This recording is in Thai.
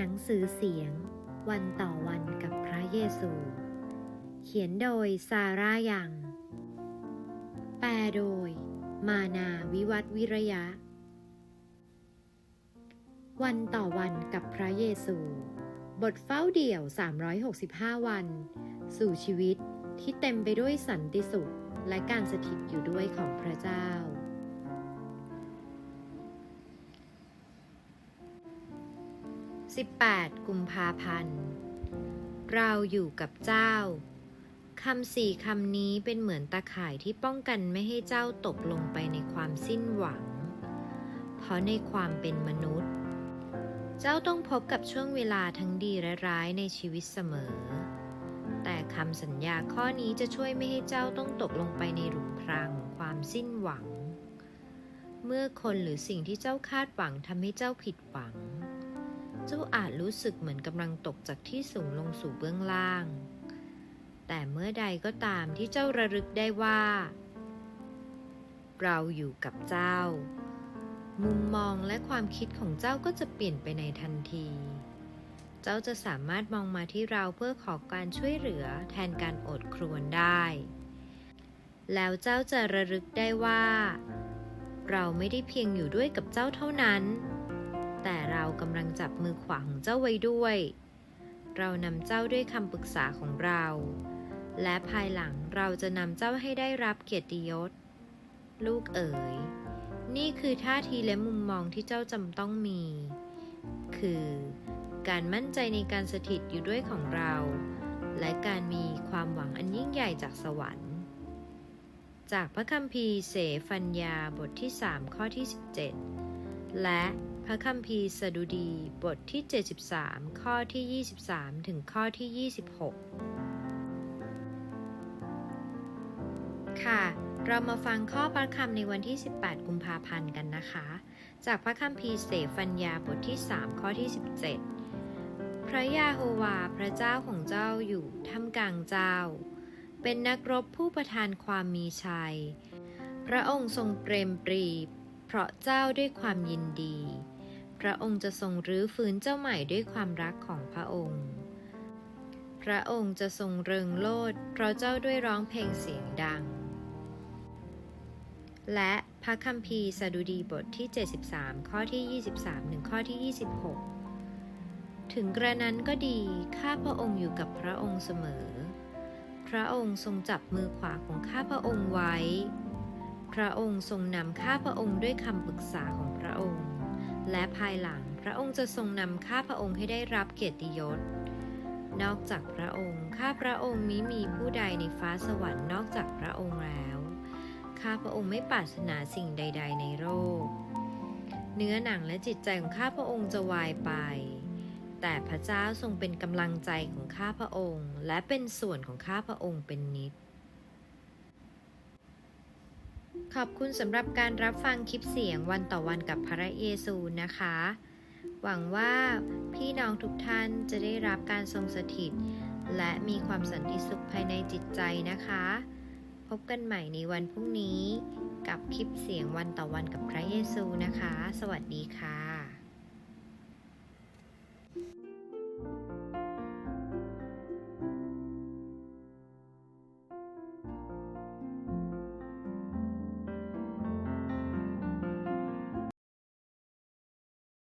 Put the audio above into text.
หนังสือเสียง วันต่อวันกับพระเยซู เขียนโดยซาร่ายัง แปลโดย มานาวิวัฒน์วิระยะ วันต่อวันกับพระเยซู บทเฝ้าเดี่ยว 365 วัน สู่ชีวิตที่เต็มไปด้วยสันติสุขและการสถิตอยู่ด้วยของพระเจ้า 18 กุมภาพันธ์ เราอยู่กับเจ้า คำสี่คำนี้เป็นเหมือนตาข่ายที่ป้องกันไม่ให้เจ้าตกลงไปในความสิ้นหวัง เพราะในความเป็นมนุษย์ เจ้าต้องพบกับช่วงเวลาทั้งดีและร้ายในชีวิตเสมอ แต่คำสัญญาข้อนี้จะช่วยไม่ให้เจ้าต้องตกลงไปในหลุมพรางของความสิ้นหวัง เมื่อคนหรือสิ่งที่เจ้าคาดหวังทำให้เจ้าผิดหวัง เจ้าอาจรู้สึกเหมือนกำลังตกจากที่สูงลงสู่เบื้องล่าง แต่เมื่อใดก็ตามที่เจ้าระลึกได้ว่า เราอยู่กับเจ้า มุมมองและความคิดของเจ้าก็จะเปลี่ยนไปในทันที เจ้าจะสามารถมองมาที่เราเพื่อขอการช่วยเหลือแทนการอดครวญได้ แล้วเจ้าจะระลึกได้ว่า เราไม่ได้เพียงอยู่ด้วยกับเจ้าเท่านั้น แต่เรากำลังจับมือขวาของเจ้าไว้ด้วย เรานำเจ้าด้วยคำปรึกษาของเรา และภายหลังเราจะนำเจ้าให้ได้รับเกียรติยศ ลูกเอ๋ย นี่คือท่าทีและมุมมองที่เจ้าจำต้องมี คือ การมั่นใจในการสถิตอยู่ด้วยของเรา และการมีความหวังอันยิ่งใหญ่จากสวรรค์ จากพระคัมภีร์เสฟัญญาบทที่ 3 ข้อที่ 17 และ พระคัมภีร์สดุดีบทที่ 73 ข้อที่ 23 ถึงข้อที่ 26 ค่ะ เรามาฟังข้อประคำในวันที่ 18 กุมภาพันธ์กันนะคะ จากพระคัมภีร์เสฟัญญาบทที่ 3 ข้อที่ 17 พระยาโฮวาพระเจ้าของเจ้าอยู่ท่ามกลางเจ้า เป็นนักรบผู้ประทานความมีชัย พระองค์ทรงเปรมปรีเพราะเจ้าด้วยความยินดี พระองค์จะทรงรื้อฟื้นเจ้าใหม่ด้วยความรักของพระองค์ พระองค์จะทรงเริงโลดเพราะเจ้าด้วยร้องเพลงเสียงดัง และพระคัมภีร์สดุดีบทที่ 73 ข้อที่ 23 ถึงข้อที่ 26 ถึงกระนั้นก็ดี ข้าพระองค์อยู่กับพระองค์เสมอ พระองค์ทรงจับมือขวาของข้าพระองค์ไว้ พระองค์ทรงนำข้าพระองค์ด้วยคำปรึกษาของพระองค์ และภายหลังพระองค์จะทรงนำข้าพระองค์ให้ได้รับเกียรติยศ นอกจากพระองค์ ข้าพระองค์มิมีผู้ใดในฟ้าสวรรค์นอกจากพระองค์แล้ว ข้าพระองค์ไม่ปรารถนาสิ่งใด ๆ ในโลก เนื้อหนังและจิตใจของข้าพระองค์จะวายไป แต่พระเจ้าทรงเป็นกำลังใจของข้าพระองค์ และเป็นส่วนของข้าพระองค์เป็นนิจ ขอบคุณสำหรับการรับฟังคลิปเสียงวันต่อวันกับพระเยซูนะคะ หวังว่าพี่น้องทุกท่านจะได้รับการทรงสถิต และมีความสันติสุขภายในจิตใจนะคะ พบกันใหม่ในวันพรุ่งนี้ กับคลิปเสียงวันต่อวันกับพระเยซูนะคะ สวัสดีค่ะ